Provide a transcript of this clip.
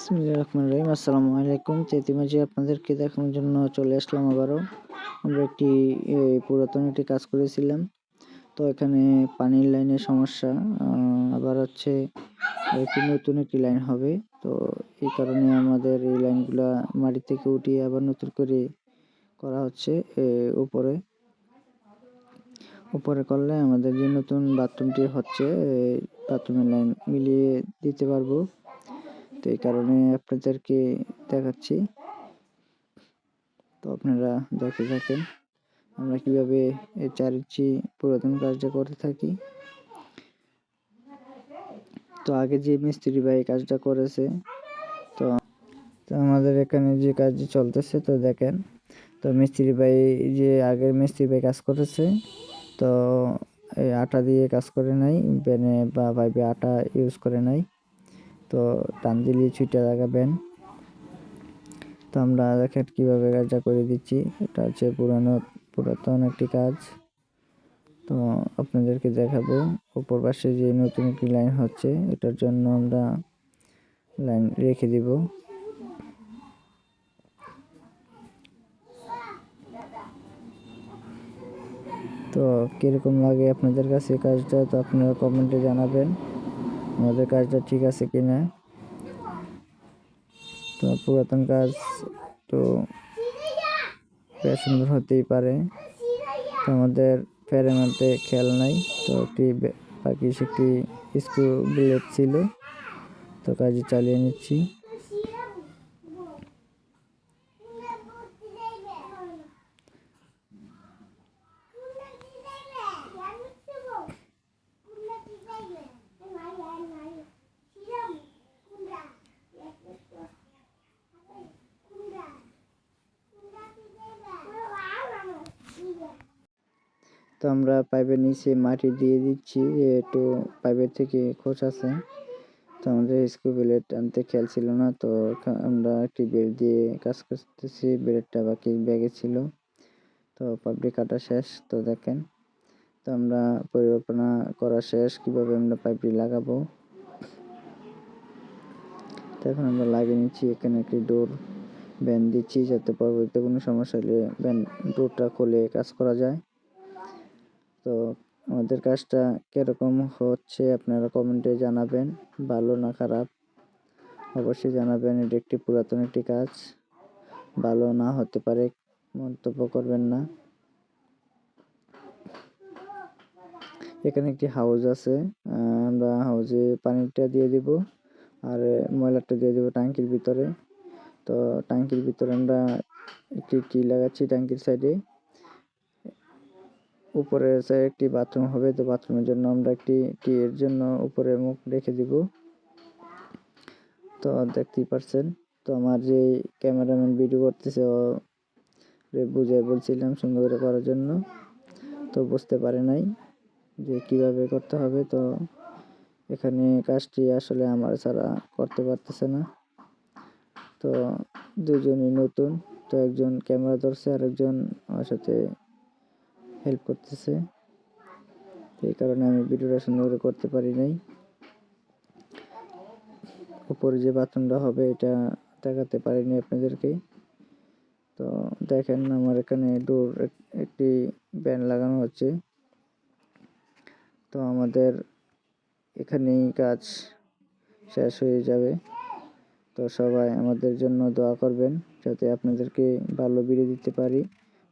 বিসমিল্লাহির রহমানির রহিম। আসসালামু আলাইকুম। তো ইতিমাঝে আপনাদেরকে দেখানোর জন্য চলে আসলাম আবারও। আমরা একটি পুরাতন একটি কাজ করেছিলাম। তো এখানে পানির লাইনের সমস্যা আবার হচ্ছে একটি নতুন একটি লাইন হবে। তো এই কারণে আমাদের এই লাইনগুলা মাটি থেকে উঠিয়ে আবার নতুন করে করা হচ্ছে উপরে। উপরে করলে আমাদের যে নতুন বাথরুমটি হচ্ছে বাথরুমের লাইন মিলিয়ে দিতে পারব। তো এই কারণে আপনাদেরকে দেখাচ্ছি। তো আপনারা দেখে থাকেন, আমরা কীভাবে এই চার ইঞ্চি পুরাতন কাজটা করতে থাকি। তো আগে যে মিস্ত্রি ভাই কাজটা করেছে, তো তো আমাদের এখানে যে কাজ চলতেছে, তো দেখেন, তো মিস্ত্রি ভাই যে আগের মিস্ত্রি ভাই কাজ করেছে তো এই আটা দিয়ে কাজ করে নাই বেনে বা পাইপে আটা ইউজ করে নাই। তো টান দিলে ছুটে লাগাবেন। তো আমরা দেখেন কীভাবে কাজটা করে দিচ্ছি। এটা হচ্ছে পুরানো, পুরাতন একটি কাজ। তো আপনাদেরকে দেখাবো। উপর পাশে যে নতুন একটি লাইন হচ্ছে, এটার জন্য আমরা লাইন রেখে দিব। তো কীরকম লাগে আপনাদের কাছে কাজটা, তো আপনারা কমেন্টে জানাবেন। আমাদের কাজটা ঠিক আছে কি না? তো পুরাতন কাজ তো সুন্দর হতেই পারে। তো আমাদের ফেরের মধ্যে খেয়াল নাই। তো একটি বাকি একটি স্কুল ব্লেড ছিল। তো কাজে চালিয়ে নিচ্ছি। তো আমরা পাইপের নিচে মাটি দিয়ে দিচ্ছি, একটু পাইপের থেকে খোঁজ আছে। তো আমাদের স্ক্রু ব্লেড আনতে খেয়াল ছিল না, তো আমরা একটি বেল্ট দিয়ে কাজ করতেছি বেল্টটা বাকি ব্যাগে ছিল। তো পাইপটি কাটা শেষ, তো দেখেন। তো আমরা পরিকল্পনা করা শেষ, কীভাবে আমরা পাইপটি লাগাবো। তো এখন আমরা লাগিয়ে নিচ্ছি, এখানে একটি ডোর ব্যান্ড দিচ্ছি, যাতে পরবর্তীতে কোনো সমস্যা হলে ব্যান্ড ডোরটা খুলে কাজ করা যায়। তো আমাদের কাজটা কীরকম হচ্ছে আপনারা কমেন্টে জানাবেন, ভালো না খারাপ? অবশ্যই জানাবেন, এটি একটি পুরাতন একটি কাজ। ভালো না হতে পারে, মন্তব্য করবেন না। এখানে একটি হাউস আছে আমরা হাউজে পানিটা দিয়ে দিব, আর ময়লাটা দিয়ে দেবো ট্যাঙ্কির ভিতরে। তো ট্যাঙ্কির ভিতরে আমরা একটি টি লাগাচ্ছি ট্যাঙ্কির সাইডে উপরে একটি বাথরুম হবে, তো বাথরুমের জন্য আমরা একটি টি এর জন্য উপরে মুখ রেখে দিব। তো দেখতেই পারছেন, তো আমার যে ক্যামেরাম্যান ভিডিও করতেছে, ও বুঝে বলছিলাম সুন্দর করে করার জন্য। তো বুঝতে পারে নাই যে কীভাবে করতে হবে, তো এখানে কাজটি আসলে আমার ছাড়া করতে পারতেছে না। তো দুজনই নতুন, তো একজন ক্যামেরা ধরছে আর একজন আমার সাথে হেল্প করতেছে। এই কারণে আমি ভিডিওটা সুন্দর করে করতে পারি নাই। উপরে যে বাথরুমটা হবে, এটা দেখাতে পারিনি আপনাদেরকে। তো দেখেন আমার এখানে ডোর একটি ব্যান লাগানো হচ্ছে। তো আমাদের এখানেই কাজ শেষ হয়ে যাবে। তো সবাই আমাদের জন্য দোয়া করবেন, যাতে আপনাদেরকে ভালো ভিডিও দিতে পারি।